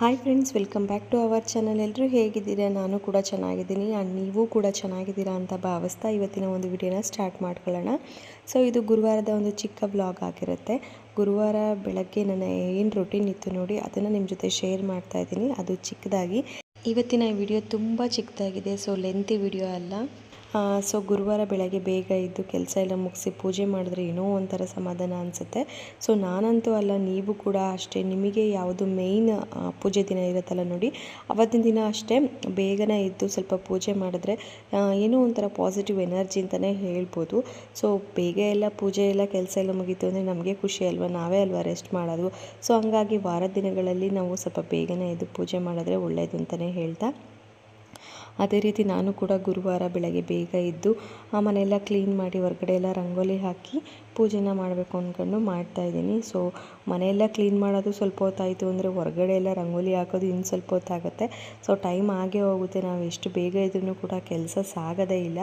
Hi friends welcome back to our channel ಎಲ್ಲರೂ ಹೇಗಿದ್ದೀರಾ? ನಾನು ಕೂಡ ಚೆನ್ನಾಗಿದ್ದೀನಿ. ಆ್ಯಂಡ್ ನೀವು ಕೂಡ ಚೆನ್ನಾಗಿದ್ದೀರಾ ಅಂತ ಭಾವಿಸ್ತಾ ಇವತ್ತಿನ ಒಂದು ವಿಡಿಯೋನ ಸ್ಟಾರ್ಟ್ ಮಾಡ್ಕೊಳ್ಳೋಣ. ಸೊ ಇದು ಗುರುವಾರದ ಒಂದು ಚಿಕ್ಕ ವ್ಲಾಗ್ ಆಗಿರುತ್ತೆ. ಗುರುವಾರ ಬೆಳಗ್ಗೆ ನನ್ನ ಏನು ರೊಟೀನ್ ಇತ್ತು ನೋಡಿ, ಅದನ್ನು ನಿಮ್ಮ ಜೊತೆ ಶೇರ್ ಮಾಡ್ತಾ ಇದ್ದೀನಿ. ಅದು ಚಿಕ್ಕದಾಗಿ. ಇವತ್ತಿನ ವಿಡಿಯೋ ತುಂಬ ಚಿಕ್ಕದಾಗಿದೆ ಸೊ ಲೆಂತಿ ವಿಡಿಯೋ ಅಲ್ಲ. ಸೊ ಗುರುವಾರ ಬೆಳಗ್ಗೆ ಬೇಗ ಇದ್ದು ಕೆಲಸ ಎಲ್ಲ ಮುಗಿಸಿ ಪೂಜೆ ಮಾಡಿದ್ರೆ ಏನೋ ಒಂಥರ ಸಮಾಧಾನ ಅನಿಸುತ್ತೆ. ಸೊ ನಾನಂತೂ ಅಲ್ಲ, ನೀವು ಕೂಡ ಅಷ್ಟೇ, ನಿಮಗೆ ಯಾವುದು ಮೇಯ್ನ್ ಪೂಜೆ ದಿನ ಇರುತ್ತಲ್ಲ ನೋಡಿ, ಅವತ್ತಿನ ದಿನ ಅಷ್ಟೇ ಬೇಗನೆ ಇದ್ದು ಸ್ವಲ್ಪ ಪೂಜೆ ಮಾಡಿದ್ರೆ ಏನೋ ಒಂಥರ ಪಾಸಿಟಿವ್ ಎನರ್ಜಿ ಅಂತಲೇ ಹೇಳ್ಬೋದು. ಸೊ ಬೇಗ ಎಲ್ಲ ಪೂಜೆ ಎಲ್ಲ ಕೆಲಸ ಎಲ್ಲ ಮುಗೀತು ಅಂದರೆ ನಮಗೆ ಖುಷಿ ಅಲ್ವಾ? ನಾವೇ ಅಲ್ವಾ ರೆಸ್ಟ್ ಮಾಡೋದು? ಸೊ ಹಂಗಾಗಿ ವಾರದ ದಿನಗಳಲ್ಲಿ ನಾವು ಸ್ವಲ್ಪ ಬೇಗನೆ ಎದ್ದು ಪೂಜೆ ಮಾಡಿದ್ರೆ ಒಳ್ಳೆಯದು ಅಂತಲೇ ಹೇಳ್ತಾ ಅದೇ ರೀತಿ ನಾನು ಕೂಡ ಗುರುವಾರ ಬೆಳಗ್ಗೆ ಬೇಗ ಇದ್ದು ಆ ಮನೆಯೆಲ್ಲ ಕ್ಲೀನ್ ಮಾಡಿ ಹೊರಗಡೆ ಎಲ್ಲ ರಂಗೋಲಿ ಹಾಕಿ ಪೂಜೆನ ಮಾಡಬೇಕು ಅಂದ್ಕೊಂಡು ಮಾಡ್ತಾಯಿದ್ದೀನಿ ಸೊ ಮನೆಯೆಲ್ಲ ಕ್ಲೀನ್ ಮಾಡೋದು ಸ್ವಲ್ಪ ಹೊತ್ತಾಯಿತು ಅಂದರೆ ಹೊರಗಡೆ ಎಲ್ಲ ರಂಗೋಲಿ ಹಾಕೋದು ಇನ್ನು ಸ್ವಲ್ಪ ಹೊತ್ತಾಗುತ್ತೆ. ಸೊ ಟೈಮ್ ಆಗೇ ಹೋಗುತ್ತೆ. ನಾವು ಎಷ್ಟು ಬೇಗ ಇದ್ರೂ ಕೂಡ ಕೆಲಸ ಸಾಗೋದೇ ಇಲ್ಲ.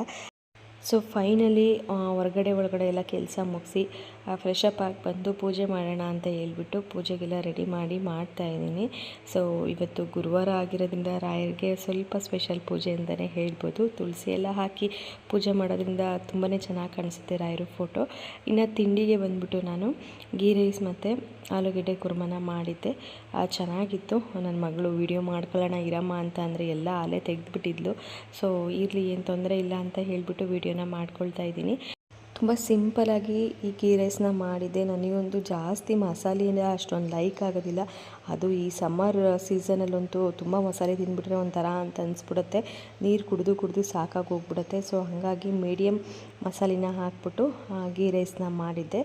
ಸೊ ಫೈನಲಿ ಹೊರಗಡೆ ಒಳಗಡೆ ಎಲ್ಲ ಕೆಲಸ ಮುಗಿಸಿ ಫ್ರೆಶ್ ಅಪ್ ಆಗಿ ಬಂದು ಪೂಜೆ ಮಾಡೋಣ ಅಂತ ಹೇಳ್ಬಿಟ್ಟು ಪೂಜೆಗೆಲ್ಲ ರೆಡಿ ಮಾಡಿ ಮಾಡ್ತಾ ಇದ್ದೀನಿ. ಸೊ ಇವತ್ತು ಗುರುವಾರ ಆಗಿರೋದ್ರಿಂದ ರಾಯರಿಗೆ ಸ್ವಲ್ಪ ಸ್ಪೆಷಲ್ ಪೂಜೆ ಅಂತಲೇ ಹೇಳ್ಬೋದು. ತುಳಸಿ ಎಲ್ಲ ಹಾಕಿ ಪೂಜೆ ಮಾಡೋದ್ರಿಂದ ತುಂಬಾ ಚೆನ್ನಾಗಿ ಕಾಣಿಸುತ್ತೆ ರಾಯರು ಫೋಟೋ ಇನ್ನು ತಿಂಡಿಗೆ ಬಂದ್ಬಿಟ್ಟು ನಾನು ಗೀ ರೈಸ್ ಮತ್ತು ಆಲೂಗೆಡ್ಡೆ ಕುರ್ಮನ ಮಾಡಿದ್ದೆ. ಚೆನ್ನಾಗಿತ್ತು. ನನ್ನ ಮಗಳು ವಿಡಿಯೋ ಮಾಡ್ಕೊಳ್ಳೋಣ ಇರಮ್ಮ ಅಂತ ಅಂದರೆ ಎಲ್ಲ ಅಲೆ ತೆಗೆದುಬಿಟ್ಟಿದ್ಲು. ಸೊ ಇರಲಿ, ಏನು ತೊಂದರೆ ಇಲ್ಲ ಅಂತ ಹೇಳಿಬಿಟ್ಟು ವಿಡಿಯೋನ ಮಾಡ್ಕೊಳ್ತಾ ಇದ್ದೀನಿ. ತುಂಬ ಸಿಂಪಲಾಗಿ ಈ ಗೀ ರೈಸ್ನ ಮಾಡಿದ್ದೆ. ನನಗೊಂದು ಜಾಸ್ತಿ ಮಸಾಲೆಯಿಂದ ಅಷ್ಟೊಂದು ಲೈಕ್ ಆಗೋದಿಲ್ಲ. ಅದು ಈ ಸಮ್ಮರ್ ಸೀಸನಲ್ಲಂತೂ ತುಂಬ ಮಸಾಲೆ ತಿಂದ್ಬಿಟ್ರೆ ಒಂಥರ ಅಂತ ಅನಿಸ್ಬಿಡುತ್ತೆ. ನೀರು ಕುಡಿದು ಕುಡಿದು ಸಾಕಾಗಿ ಹೋಗ್ಬಿಡುತ್ತೆ. ಸೊ, ಹಾಗಾಗಿ ಮೀಡಿಯಮ್ ಮಸಾಲೆನ ಹಾಕ್ಬಿಟ್ಟು ಗೀ ರೈಸ್ನ ಮಾಡಿದ್ದೆ.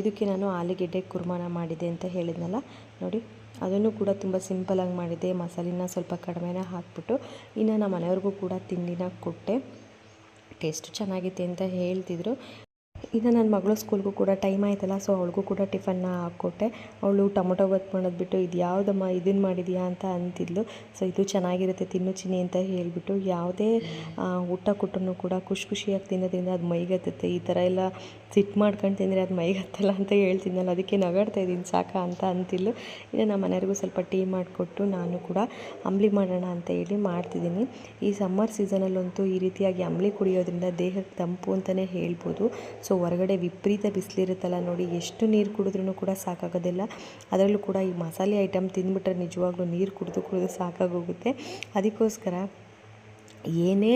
ಇದಕ್ಕೆ ನಾನು ಆಲೂಗೆಡ್ಡೆ ಕುರ್ಮಾನ ಮಾಡಿದ್ದೆ ಅಂತ ಹೇಳಿದ್ನಲ್ಲ? ನೋಡಿ, ಅದನ್ನು ಕೂಡ ತುಂಬ ಸಿಂಪಲಾಗಿ ಮಾಡಿದ್ದೆ. ಮಸಾಲೆನ ಸ್ವಲ್ಪ ಕಡಿಮೆನ ಹಾಕ್ಬಿಟ್ಟು ಇನ್ನು ನಮ್ಮ ಮನೆಯವ್ರಿಗೂ ಕೂಡ ತಿಂಡಿನ ಕೊಟ್ಟೆ. ಟೇಸ್ಟ್ ಚೆನ್ನಾಗಿತ್ತು ಅಂತ ಹೇಳ್ತಿದ್ರು. ಇನ್ನು ನನ್ನ ಮಗಳು ಸ್ಕೂಲ್ಗೂ ಕೂಡ ಟೈಮ್ ಆಯ್ತಲ್ಲ ಸೊ ಅವಳಿಗೂ ಕೂಡ ಟಿಫನ್ನ ಹಾಕ್ಕೊಟ್ಟೆ. ಅವಳು ಟೊಮೊಟೊ ಬತ್ ಮಾಡೋದು ಬಿಟ್ಟು ಇದು ಯಾವುದಮ್ಮ ಇದನ್ನು ಮಾಡಿದ್ಯಾ? ಅಂತ ಅಂತಿದ್ಲು. ಸೊ ಇದು ಚೆನ್ನಾಗಿರುತ್ತೆ, ತಿನ್ನು ಚಿನ್ನಿ ಅಂತ ಹೇಳಿಬಿಟ್ಟು, ಯಾವುದೇ ಊಟ ಕೊಟ್ಟರು ಕೂಡ ಖುಷಿ ಖುಷಿಯಾಗಿ ತಿನ್ನೋದ್ರಿಂದ ಅದು ಮೈಗತ್ತುತ್ತೆ ಈ ಥರ ಎಲ್ಲ ಸಿಟ್ಟು ಮಾಡ್ಕೊಂಡು ತಿಂದರೆ ಅದು ಮೈಗತ್ತಲ್ಲ ಅಂತ ಹೇಳ್ತಿದ್ನಲ್ಲ, ಅದಕ್ಕೆ ನಗಾಡ್ತಾ ಇದ್ದೀನಿ, ಸಾಕ ಅಂತ ಅಂತಿದ್ಲು. ಇನ್ನು ನಮ್ಮ ಮನೆಯವ್ರಿಗೂ ಸ್ವಲ್ಪ ಟೀ ಮಾಡಿಕೊಟ್ಟು ನಾನು ಕೂಡ ಅಂಬ್ಲಿ ಮಾಡೋಣ ಅಂತ ಹೇಳಿ ಮಾಡ್ತಿದ್ದೀನಿ. ಈ ಸಮ್ಮರ್ ಸೀಸನಲ್ಲಂತೂ ಈ ರೀತಿಯಾಗಿ ಅಂಬ್ಲಿ ಕುಡಿಯೋದ್ರಿಂದ ದೇಹಕ್ಕೆ ತಂಪು ಅಂತಲೇ ಹೇಳ್ಬೋದು. ಸೊ ಹೊರಗಡೆ ವಿಪರೀತ ಬಿಸಿಲಿರುತ್ತಲ್ಲ ನೋಡಿ, ಎಷ್ಟು ನೀರು ಕುಡಿದ್ರೂ ಕೂಡ ಸಾಕಾಗೋದಿಲ್ಲ. ಅದರಲ್ಲೂ ಕೂಡ ಈ ಮಸಾಲೆ ಐಟಮ್ ತಿಂದ್ಬಿಟ್ರೆ ನಿಜವಾಗ್ಲೂ ನೀರು ಕುಡಿದು ಕುಡಿದು ಸಾಕಾಗೋಗುತ್ತೆ. ಅದಕ್ಕೋಸ್ಕರ ಏನೇ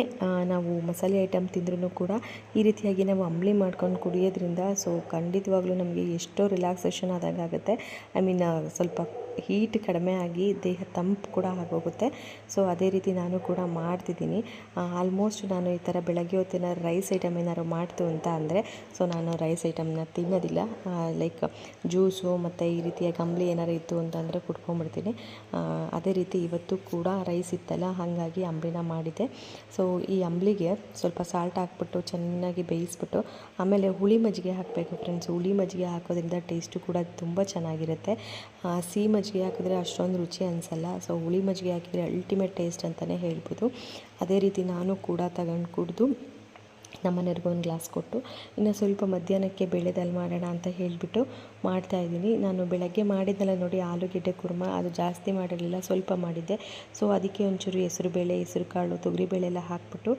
ನಾವು ಮಸಾಲೆ ಐಟಮ್ ತಿಂದ್ರೂ ಕೂಡ ಈ ರೀತಿಯಾಗಿ ನಾವು ಅಂಬ್ಲಿ ಮಾಡ್ಕೊಂಡು ಕುಡಿಯೋದ್ರಿಂದ ಸೊ ಖಂಡಿತವಾಗ್ಲೂ ನಮಗೆ ಎಷ್ಟೋ ರಿಲ್ಯಾಕ್ಸೇಷನ್ ಆದಾಗ ಆಗುತ್ತೆ ಐ ಮೀನ್ ಸ್ವಲ್ಪ ಹೀಟ್ ಕಡಿಮೆ ಆಗಿ ದೇಹ ತಂಪು ಕೂಡ ಆಗೋಗುತ್ತೆ ಸೊ ಅದೇ ರೀತಿ ನಾನು ಕೂಡ ಮಾಡ್ತಿದ್ದೀನಿ. ಆಲ್ಮೋಸ್ಟ್ ನಾನು ಈ ಥರ ಬೆಳಗ್ಗೆ ಹೊತ್ತಿನ ರೈಸ್ ಐಟಮ್ ಏನಾದ್ರು ಮಾಡ್ತು ಅಂತ ಅಂದರೆ ಸೊ ನಾನು ರೈಸ್ ಐಟಮ್ನ ತಿನ್ನೋದಿಲ್ಲ. ಲೈಕ್ ಜ್ಯೂಸು ಮತ್ತು ಈ ರೀತಿಯ ಗಂಬ್ಲಿ ಏನಾರು ಇತ್ತು ಅಂತಂದರೆ ಕುಟ್ಕೊಂಡ್ಬಿಡ್ತೀನಿ ಅದೇ ರೀತಿ ಇವತ್ತು ಕೂಡ ರೈಸ್ ಇತ್ತಲ್ಲ, ಹಾಗಾಗಿ ಅಂಬ್ಲಿನ ಮಾಡಿದ್ದೆ. ಸೊ ಈ ಅಂಬ್ಲಿಗೆ ಸ್ವಲ್ಪ ಸಾಲ್ಟ್ ಹಾಕ್ಬಿಟ್ಟು ಚೆನ್ನಾಗಿ ಬೇಯಿಸ್ಬಿಟ್ಟು, ಆಮೇಲೆ ಹುಳಿ ಮಜ್ಜಿಗೆ ಹಾಕಬೇಕು ಫ್ರೆಂಡ್ಸ್ ಹುಳಿ ಮಜ್ಜಿಗೆ ಹಾಕೋದ್ರಿಂದ ಟೇಸ್ಟು ಕೂಡ ತುಂಬ ಚೆನ್ನಾಗಿರುತ್ತೆ. ಸಿಹಿ ಮಜ್ಜಿಗೆ ಹಾಕಿದ್ರೆ ಅಷ್ಟೊಂದು ರುಚಿ ಅನಿಸಲ್ಲ. ಸೊ ಹುಳಿ ಮಜ್ಜಿಗೆ ಹಾಕಿದರೆ ಅಲ್ಟಿಮೇಟ್ ಟೇಸ್ಟ್ ಅಂತಲೇ ಹೇಳ್ಬೋದು. ಅದೇ ರೀತಿ ನಾನು ಕೂಡ ತಗೊಂಡು ಕುಡಿದು ನಮ್ಮನೆಯವ್ರಿಗೂ ಒಂದು ಗ್ಲಾಸ್ ಕೊಟ್ಟು ಇನ್ನು ಸ್ವಲ್ಪ ಮಧ್ಯಾಹ್ನಕ್ಕೆ ಬೆಳೆದಲ್ಲಿ ಮಾಡೋಣ ಅಂತ ಹೇಳಿಬಿಟ್ಟು ಮಾಡ್ತಾಯಿದ್ದೀನಿ ನಾನು ಬೆಳಗ್ಗೆ ಮಾಡಿದ್ದೆಲ್ಲ ನೋಡಿ ಆಲೂಗೆಡ್ಡೆ ಕುರ್ಮ ಅದು ಜಾಸ್ತಿ ಮಾಡಿರಲಿಲ್ಲ ಸ್ವಲ್ಪ ಮಾಡಿದ್ದೆ. ಸೊ ಅದಕ್ಕೆ ಒಂಚೂರು ಹೆಸರು ಬೇಳೆ ಹೆಸರು ಕಾಳು ತೊಗರಿಬೇಳೆ ಎಲ್ಲ ಹಾಕ್ಬಿಟ್ಟು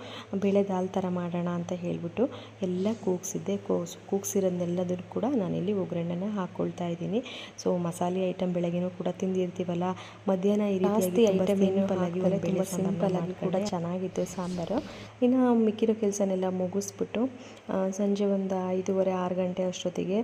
ಬೇಳೆ ದಾಲ್ ಥರ ಮಾಡೋಣ ಅಂತ ಹೇಳಿಬಿಟ್ಟು ಎಲ್ಲ ಕೂಗಿಸಿದ್ದೆ. ಕೋಸ್ ಕೂಗ್ಸಿರೋದನ್ನೆಲ್ಲದನ್ನು ಕೂಡ ನಾನಿಲ್ಲಿ ಒಗ್ಗರಣೆನ ಹಾಕ್ಕೊಳ್ತಾ ಇದ್ದೀನಿ. ಸೊ ಮಸಾಲೆ ಐಟಮ್ ಬೆಳಗ್ಗೆನೂ ಕೂಡ ತಿಂದಿರ್ತೀವಲ್ಲ ಮಧ್ಯಾಹ್ನ ಈ ರೀತಿ ಐಟಮ್ ಸಿಂಪಲ್ಲಾಗಿ ತುಂಬ ಸಿಂಪಲ್ ಆಗಿ ಕೂಡ ಚೆನ್ನಾಗಿತ್ತು ಸಾಂಬಾರು. ಇನ್ನು ಮಿಕ್ಕಿರೋ ಕೆಲಸನೆಲ್ಲ ಮುಗಿಸ್ಬಿಟ್ಟು ಸಂಜೆ ಒಂದು ಐದೂವರೆ ಆರು ಗಂಟೆ ಅಷ್ಟೊತ್ತಿಗೆ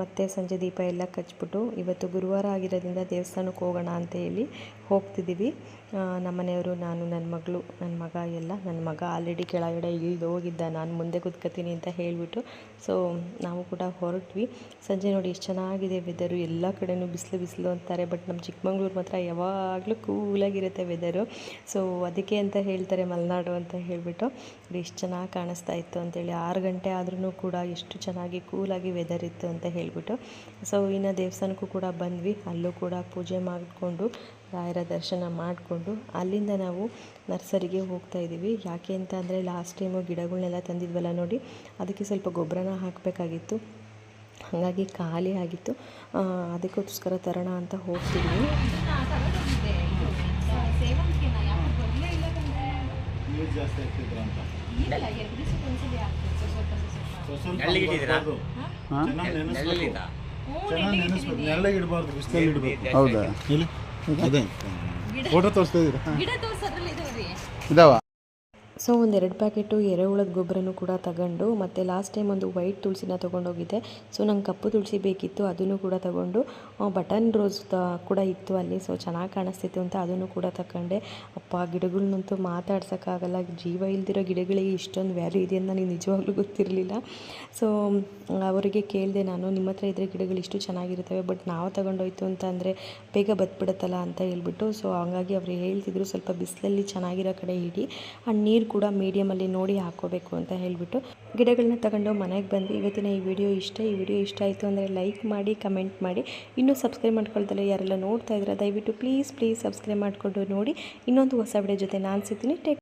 ಮತ್ತೆ ಸಂಜೆ ದೀಪ ಎಲ್ಲ ಕಚ್ಬಿಟ್ಟು ಇವತ್ತು ಗುರುವಾರ ಆಗಿರೋದ್ರಿಂದ ದೇವಸ್ಥಾನಕ್ಕೆ ಹೋಗೋಣ ಅಂತ ಹೇಳಿ ಹೋಗ್ತಿದ್ದೀವಿ. ನಮ್ಮ ನಮ್ಮನೆಯವರು ನಾನು ನನ್ನ ಮಗಳು ನನ್ನ ಮಗ ಎಲ್ಲ ನನ್ನ ಮಗ ಆಲ್ರೆಡಿ ಕೆಳಗಡೆ ಇಳಿದು ಹೋಗಿದ್ದ. ನಾನು ಮುಂದೆ ಕುತ್ಕೋತೀನಿ ಅಂತ ಹೇಳಿಬಿಟ್ಟು ಸೊ ನಾವು ಕೂಡ ಹೊರಟ್ವಿ. ಸಂಜೆ ನೋಡಿ ಎಷ್ಟು ಚೆನ್ನಾಗಿದೆ ವೆದರು ಎಲ್ಲ ಕಡೆಯೂ ಬಿಸಿಲು ಬಿಸಿಲು ಅಂತಾರೆ ಬಟ್ ನಮ್ಮ ಚಿಕ್ಕಮಂಗ್ಳೂರು ಮಾತ್ರ ಯಾವಾಗಲೂ ಕೂಲಾಗಿರುತ್ತೆ ವೆದರು ಸೊ ಅದಕ್ಕೆ ಅಂತ ಹೇಳ್ತಾರೆ ಮಲೆನಾಡು ಅಂತ ಹೇಳಿಬಿಟ್ಟು ಎಷ್ಟು ಚೆನ್ನಾಗಿ ಕಾಣಿಸ್ತಾ ಇತ್ತು ಅಂತೇಳಿ. ಆರು ಗಂಟೆ ಆದ್ರೂ ಕೂಡ ಎಷ್ಟು ಚೆನ್ನಾಗಿ ಕೂಲಾಗಿ ವೆದರ್ ಇತ್ತು ಅಂತ ಹೇಳಿಬಿಟ್ಟು ಸೊ ಇನ್ನು ದೇವಸ್ಥಾನಕ್ಕೂ ಕೂಡ ಬಂದ್ವಿ. ಅಲ್ಲೂ ಕೂಡ ಪೂಜೆ ಮಾಡಿಕೊಂಡು ರಾಯರ ದರ್ಶನ ಮಾಡಿಕೊಂಡು ಅಲ್ಲಿಂದ ನಾವು ನರ್ಸರಿಗೆ ಹೋಗ್ತಾ ಇದ್ದೀವಿ. ಯಾಕೆ ಅಂತ ಅಂದರೆ ಲಾಸ್ಟ್ ಟೈಮು ಗಿಡಗಳನ್ನೆಲ್ಲ ತಂದಿದ್ವಲ್ಲ ನೋಡಿ ಅದಕ್ಕೆ ಸ್ವಲ್ಪ ಗೊಬ್ಬರನ ಹಾಕಬೇಕಾಗಿತ್ತು. ಹಾಗಾಗಿ ಖಾಲಿ ಆಗಿತ್ತು. ಅದಕ್ಕೋಸ್ಕರ ತರೋಣ ಅಂತ ಹೋಗ್ತಿದ್ವಿ. ಹೌದಾ? ಅದೇ. ಫೋಟೋ ತೋರಿಸ್ತಾ ಇದ್ದೀರಾ? ಗಿಡ ತೋರ್ಸೋದ್ರಲ್ಲಿ ಇದಾವ್ರಿ ಇದಾವ? ಸೊ ಒಂದು ಎರಡು ಪ್ಯಾಕೆಟು ಎರೆಹುಳದ ಗೊಬ್ಬರನೂ ಕೂಡ ತಗೊಂಡು, ಮತ್ತು ಲಾಸ್ಟ್ ಟೈಮ್ ಒಂದು ವೈಟ್ ತುಳಸಿನ ತೊಗೊಂಡೋಗಿದ್ದೆ. ಸೊ, ನಂಗೆ ಕಪ್ಪು ತುಳಸಿ ಬೇಕಿತ್ತು, ಅದನ್ನು ಕೂಡ ತಗೊಂಡು ಬಟನ್ ರೋಸ್ ಕೂಡ ಇತ್ತು ಅಲ್ಲಿ. ಸೊ, ಚೆನ್ನಾಗಿ ಕಾಣಿಸ್ತಿತ್ತು ಅಂತ ಅದನ್ನು ಕೂಡ ತಗೊಂಡೆ ಅಪ್ಪ ಗಿಡಗಳನ್ನಂತೂ ಮಾತಾಡ್ಸೋಕ್ಕಾಗಲ್ಲ. ಜೀವ ಇಲ್ದಿರೋ ಗಿಡಗಳಿಗೆ ಇಷ್ಟೊಂದು ವ್ಯಾಲ್ಯೂ ಇದೆ ಅಂತ ನನಗೆ ನಿಜವಾಗ್ಲೂ ಗೊತ್ತಿರಲಿಲ್ಲ. ಸೊ, ಅವರಿಗೆ ಕೇಳಿದೆ ನಾನು, ನಿಮ್ಮ ಹತ್ರ ಇದ್ದರೆ ಗಿಡಗಳು ಇಷ್ಟು ಚೆನ್ನಾಗಿರ್ತವೆ ಬಟ್ ನಾವು ತಗೊಂಡೋಯ್ತು ಅಂತ ಅಂದರೆ ಬೇಗ ಬತ್ಬಿಡುತ್ತಲ್ಲ ಅಂತ ಹೇಳ್ಬಿಟ್ಟು. ಸೊ, ಹಂಗಾಗಿ ಅವರು ಹೇಳ್ತಿದ್ರು, ಸ್ವಲ್ಪ ಬಿಸಿಲಲ್ಲಿ ಚೆನ್ನಾಗಿರೋ ಕಡೆ ಇಡಿ. ಆ, ನೀರು ಕೂಡ ಮೀಡಿಯಮಲ್ಲಿ ನೋಡಿ ಹಾಕೋಬೇಕು ಅಂತ ಹೇಳಿಬಿಟ್ಟು ಗಿಡಗಳನ್ನ ತಗೊಂಡು ಮನೆಗೆ ಬಂದು ಇವತ್ತಿನ ಈ ವಿಡಿಯೋ ಇಷ್ಟ. ಈ ವಿಡಿಯೋ ಇಷ್ಟ ಆಯಿತು ಅಂದರೆ ಲೈಕ್ ಮಾಡಿ ಕಮೆಂಟ್ ಮಾಡಿ. ಇನ್ನೂ ಸಬ್ಸ್ಕ್ರೈಬ್ ಮಾಡ್ಕೊಳ್ದಲ್ಲ ಯಾರೆಲ್ಲ ನೋಡ್ತಾ ಇದ್ದೀರಾ, ದಯವಿಟ್ಟು ಪ್ಲೀಸ್ ಪ್ಲೀಸ್ ಸಬ್ಸ್ಕ್ರೈಬ್ ಮಾಡಿಕೊಂಡು ನೋಡಿ. ಇನ್ನೊಂದು ಹೊಸ ವಿಡಿಯೋ ಜೊತೆ ನಾನು ಸಿಗ್ತೀನಿ. ಟೇಕ್